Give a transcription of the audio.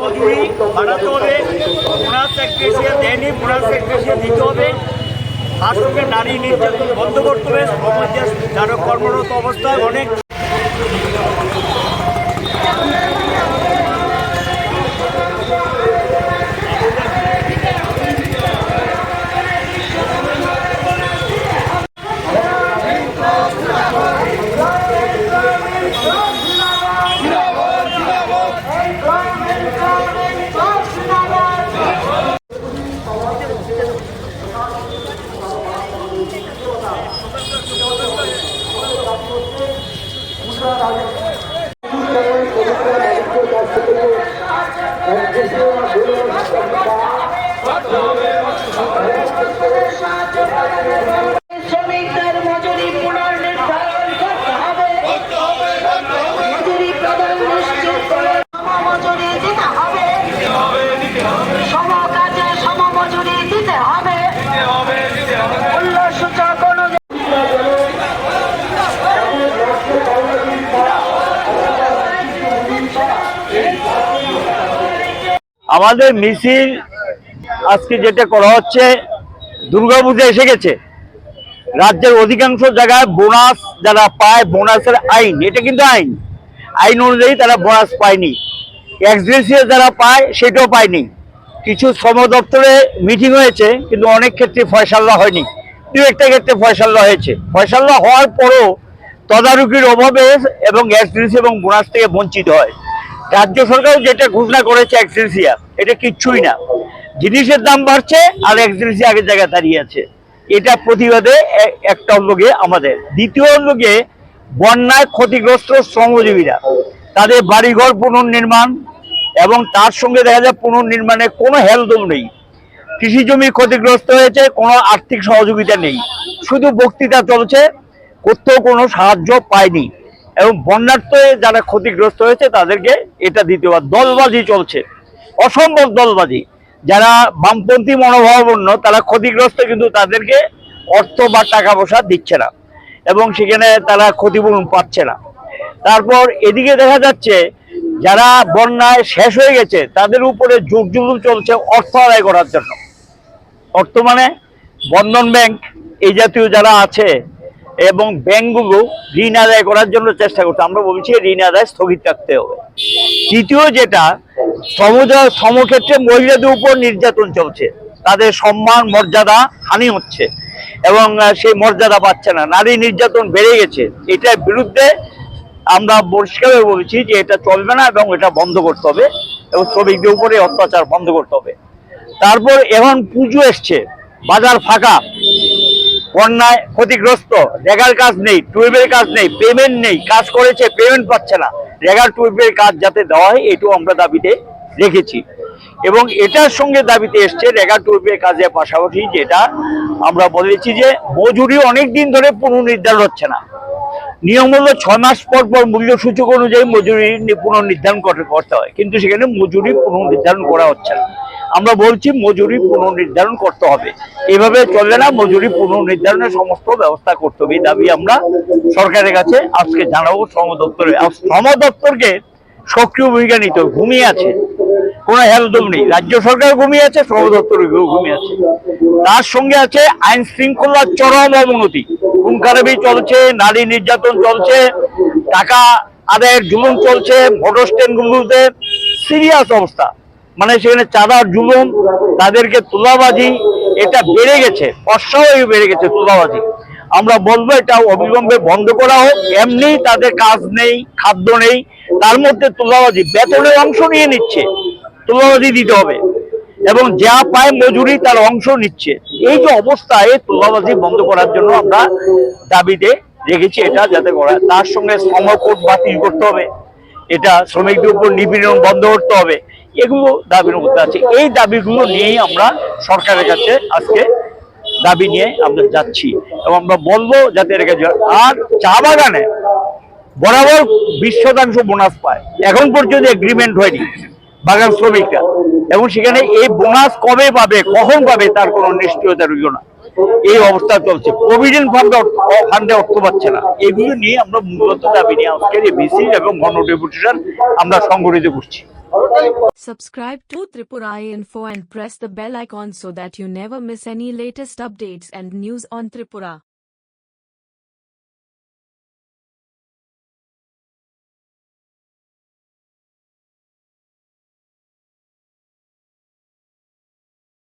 মজুরি বাড়াতে হবে ওনার সেক্রেটারিয়া দেয়নি ওনার সেক্রেটারিয়া দিতে হবে। আসলে নারী নির্যাতন বন্ধ করতে হবে, সমাজের যারা কর্মরত অবস্থায় অনেক। আমাদের মিছিল আজকে যেটা করা হচ্ছে দুর্গাপূজা এসে গেছে। রাজ্যের অধিকাংশ জায়গায় বোনাস যারা পায়, বোনাসের আইন, এটা কিন্তু আইন। আইন অনুযায়ী তারা বোনাস পায়নি। এক্সগ্রেসিয়া যারা পায়, সেটাও পায়নি। কিছু শ্রম দপ্তরে মিটিং হয়েছে, কিন্তু অনেক ক্ষেত্রে ফয়সাল্লা হয়নি। দু, একটা ক্ষেত্রে ফয়সাল্লা হয়েছে। ফয়সাল্লা হওয়ার পরও তদারকির অভাবে এবং এক্সগ্রেসি এবং বোনাস থেকে বঞ্চিত হয়। রাজ্য সরকার যেটা ঘোষণা করেছে এক্সগ্রেসিয়া, এটা কিচ্ছুই না। জিনিসের দাম বাড়ছে আর এক্সগ্রেসিয়া আগের জায়গায় দাঁড়িয়ে আছে। এটা প্রতিবাদে একটা গিয়ে আমাদের। দ্বিতীয় গিয়ে বন্যায় ক্ষতিগ্রস্ত শ্রমজীবীরা। তাদের বাড়িঘর পুনর্নির্মাণ এবং তার সঙ্গে দেখা যায় পুনর্নির্মাণে কোনো হেলদোল নেই। কৃষি জমি ক্ষতিগ্রস্ত হয়েছে, কোনো আর্থিক সহযোগিতা নেই। শুধু বক্তৃতা চলছে, কোথাও কোনো সাহায্য পায়নি। এবং বন্যার্থ যারা ক্ষতিগ্রস্ত হয়েছে, তাদেরকে এটা দিতে হবে দলবাজি চলছে। অসম্ভব দলবাজি। যারা বামপন্থী মনোভাবাপন্ন তারা ক্ষতিগ্রস্ত কিন্তু তাদেরকে অর্থ বা টাকা পয়সা দিচ্ছে না এবং সেখানে তারা ক্ষতিপূরণ পাচ্ছে না। তারপর এদিকে দেখা যাচ্ছে, যারা বন্যায় শেষ হয়ে গেছে, তাদের উপরে যুগ যুগ চলছে অর্থ আদায় করার জন্য। অর্থ মানে বন্ধন ব্যাংক, এই জাতীয় যারা আছে এবং ব্যাংকগুলো ঋণ আদায় করার জন্য চেষ্টা করছে। আমরা বলছি ঋণ আদায় স্থগিত রাখতে হবে। তৃতীয় যেটা সমক্ষেত্রে মহিলাদের উপর নির্যাতন চলছে। তাদের সম্মান, মর্যাদা হানি হচ্ছে এবং সেই মর্যাদা পাচ্ছে না। নারী নির্যাতন বেড়ে গেছে। এটার বিরুদ্ধে আমরা পরিষ্কারভাবে বলছি যে এটা চলবে না এবং এটা বন্ধ করতে হবে এবং শ্রমিকদের উপরে অত্যাচার বন্ধ করতে হবে। তারপর এখন পুজো এসছে। বাজার ফাঁকা। বন্যায় ক্ষতিগ্রস্ত। রেগার কাজ নেই টুয়েবের কাজ নেই, পেমেন্ট নেই। কাজ করেছে, পেমেন্ট পাচ্ছে না। রেগার টুয়েবের কাজ যাতে দেওয়া হয় এটাও আমরা দাবিতে রেখেছি। এবং এটার সঙ্গে দাবিতে এসছে রেগা টুয়েবের কাজের পাশাপাশি যেটা আমরা বলেছি যে মজুরি অনেক দিন ধরে পুনর্নির্ধারণ হচ্ছে না। নিয়ম হলো ছয় মাস পর পর মূল্য সূচক অনুযায়ী মজুরি পুনর্নির্ধারণ করতে হয়। কিন্তু সেখানে মজুরি পুনর্নির্ধারণ করা হচ্ছে না। আমরা বলছি মজুরি পুনর্নির্ধারণ করতে হবে। এভাবে চলবে না, মজুরি পুনর্নির্ধারণের সমস্ত ব্যবস্থা করতে হবে। এই দাবি আমরা সরকারের কাছে আজকে জানাব। শ্রম দপ্তরে শ্রম দপ্তরকে সক্রিয় ভূমিকা নিতে ঘুমিয়ে আছে। কোনো হেলদম নেই। রাজ্য সরকার ঘুমিয়ে আছে শ্রম দপ্তর ঘুমিয়ে আছে। তার সঙ্গে আছে আইন শৃঙ্খলার চরম অবনতি। খুন খারাপি চলছে, নারী নির্যাতন চলছে, টাকা আদায়ের জুলুম চলছে মোটর স্ট্যান্ডগুলোতে সিরিয়াস অবস্থা। মানে সেখানে চাঁদার জুলুম, তাদেরকে তোলাবাজি, এটা বেড়ে গেছে, অস্বাভাবিক বেড়ে গেছে তোলাবাজি। আমরা বলব এটা অবিলম্বে বন্ধ করা হোক, এমনি তাদের কাজ নেই, খাদ্য নেই, তার মধ্যে তোলাবাজি, বেতনের অংশ নিয়ে নিচ্ছে। তোলাবাজি দিতে হবে। এবং যা পায় মজুরি তার অংশ নিচ্ছে। এই যে অবস্থা, এই তোলাবাজি বন্ধ করার জন্য আমরা দাবিতে রেখেছি এটা, যাতে করা তার সঙ্গে শ্রমকোট বাতিল করতে হবে। এটা শ্রমিকদের উপর নিপীড়ন বন্ধ করতে হবে। এগুলো দাবির মধ্যে আছে। এই দাবিগুলো নিয়েই আমরা সরকারের কাছে আজকে দাবি নিয়ে আমরা যাচ্ছি। এবং আমরা বলব যাতে এর কাছে আর চা বাগানে বরাবর বিশ শতাংশ বোনাস পায়। এখন পর্যন্ত এগ্রিমেন্ট হয়নি। বাগান শ্রমিকরা। এবং সেখানে এই বোনাস কবে পাবে, কখন পাবে, তার কোনো নিশ্চয়তা রইল না। এই অবস্থা চলছে। প্রভিডেন্ট ফান্ডে ফান্ডে অর্থ পাচ্ছে না। এগুলো নিয়ে আমরা মূলত দাবি নিয়ে আজকের এই বিসি এবং গণ ডেপুটেশন আমরা সংগঠিত করছি। Subscribe to Tripura Info and press the bell icon so that you never miss any latest updates and news on Tripura.